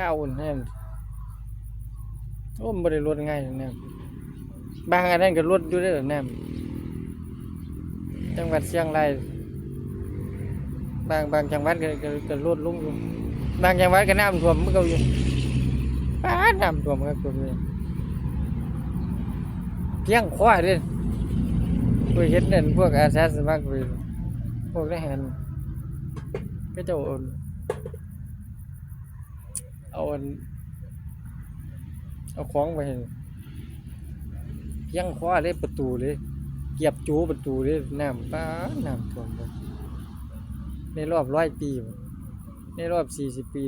ข้าวอุ่นแน่นโอ้มันบ่ได้ลดง่ายแน่บางอันนั้นก็ลดอยู่ได้อแน่จังหวัดเชียงรายบางบางจังหวัดก็ก็ก็ลดลงอยู่บางจังหวัดก็น้ำท่วมมันก็อยู่ป้าดน้ำท่วมครับท่วมเพียงขวาเด้อไปเฮ็ดนั่นพวกอาสาสมัครไปพวกทหารก็จะเอา เอาเอาของไปให้เพียงขวาเลยประตูเลยเกียบจูประตูเลยน้ำป้าน้ำท่วมเลยในรอบร้อยปี ในรอบสี่สิบปี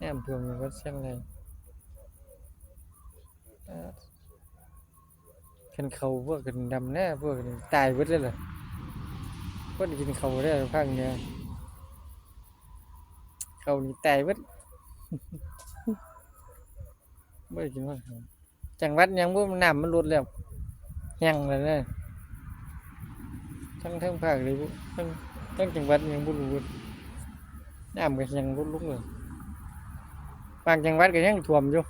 น้ำท่วมอย่างวัดเชียงรายกันเขาพวกกันดำแน่พวกกันตายหมดเลยเหรอพวกกินเขาได้พังเนี่ย เขานี่ตายหมดไม่ได้กินว่าเขาจังหวัดยังบ่น้ำมันลดแล้วแห้งแล้วเนี่ยทั้งทั้งภาคเลยบ่ทั้งทั้งจังหวัดยังบ่รู้น้ำก็ยังลดลงเลยบางจังหวัดก็ยังท่วมอยู่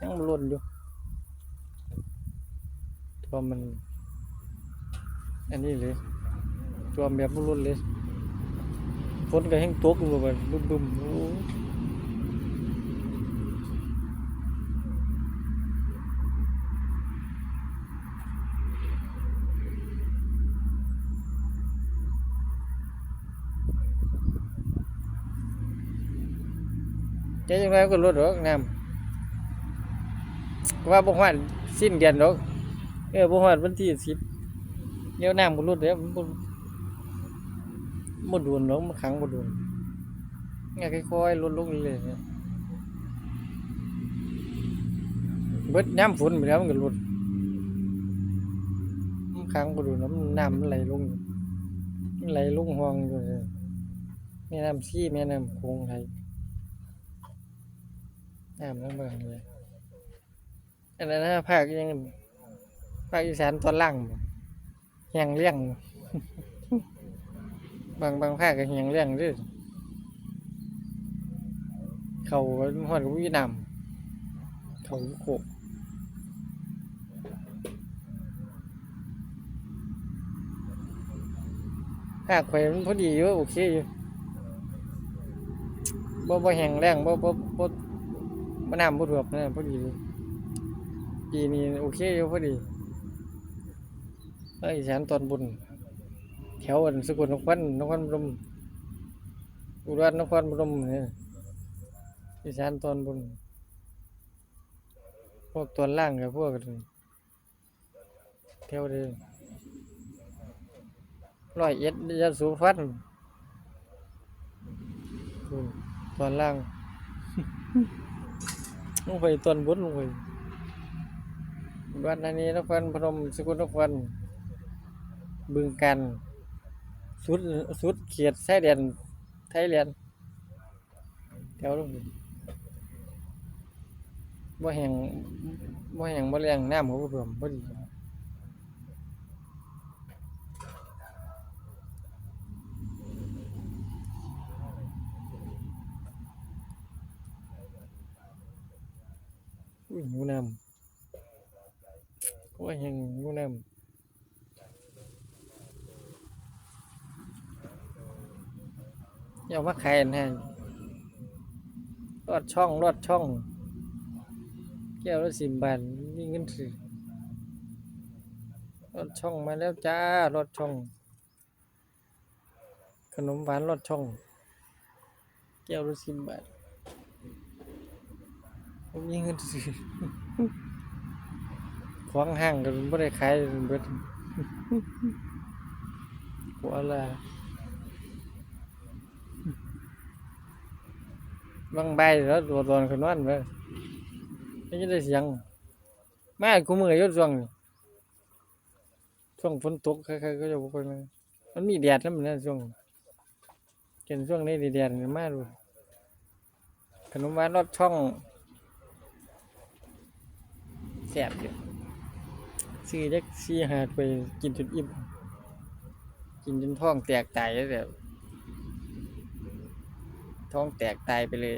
ยังบ่ล้นอยู่ตัวมันอันนี้เลยตัวแบบบุรุษเลย ฝนก็แห้งตกอยู่แบบบึ้มบึมๆโอ้เจ๊ยังไงก็ลดหรอกน้ำว่าบ่ฮอดสิ้นเดือนหรอกเออบ่ฮอดวันที่สิบเดี๋ยวน้ำก็ลดแล้วมัน บ่บ่โดนหรอกมันขังบ่โดนง่ายค่อยๆลดลงเรื่อยๆเนี่ยเบิดน้ำฝนไปแล้วมันก็ลดมันขังบ่โดนแล้วมันน้ำมันไหลลงมันไหลลงห้องอยู่เลยแม่น้ำซีแม่น้ำโขงไทยน้ำน้ำเบิ่งเลยอันนั้นภาคยังภาคอีสานตอนล่างแหงเลี้ยง บางบางภาคก็แหงเลี้ยงด้วยเขาหอดกับวีนามเขาโคกภาคแข่อยมันพอดีอยู่โอเคอยู่บ่บ่แห้งแรงบ่บ่บ่บ่น้ำบ่ท่วมนะพอดีปีนี้โอเคอยู่พอดีภาคอีสานตอนบน แถวอันสกุลนครนครพนมอุดรนครพนมเนี่ยอีสานตอนบน พวกตอนล่างกับพวกแถวเดิมร้อยเอ็ดยาสูฟันตอนล่างลงไปตอนบนลงไปวัดอันนี้นครพนมสกุลนครบึงกัน สุดสุดเขียดชายแดนไทยแลนด์แถวลงบ่แห่งบ่แห่งบ่แรงน้ำเขาบ่ท่มบ่ดีอุ้ยหิวน้ำบ่แห่งหิวน้ำ อย่ามาขายอันนะรอดช่องรอดช่อง แก้วละสิบบาทมีเงินซื้อรอดช่องมาแล้วจ้ารอดช่อง ขนมหวานรอดช่อง แก้วละสิบบาทบ่มีเงินซื้อของห้างก็บ่ได้ขายเบิดหัวละ บางใบแล้วตัวตอนคนนอนไปไม่ได้เสียงมากูมือยศช่วงช่วงฝนตกใครๆก็จะบ่ค่อยมามันมีแดดแล้วมันนะช่วงเกินช่วงนี้แดดๆนี่มาดูขนมหวานรอดช่องแซ่บอยู่ซื้อจักสีหาดไปกินจนอิ่มกินจนท้องแตกตายแล้วแบบ ท้องแตกตายไปเลย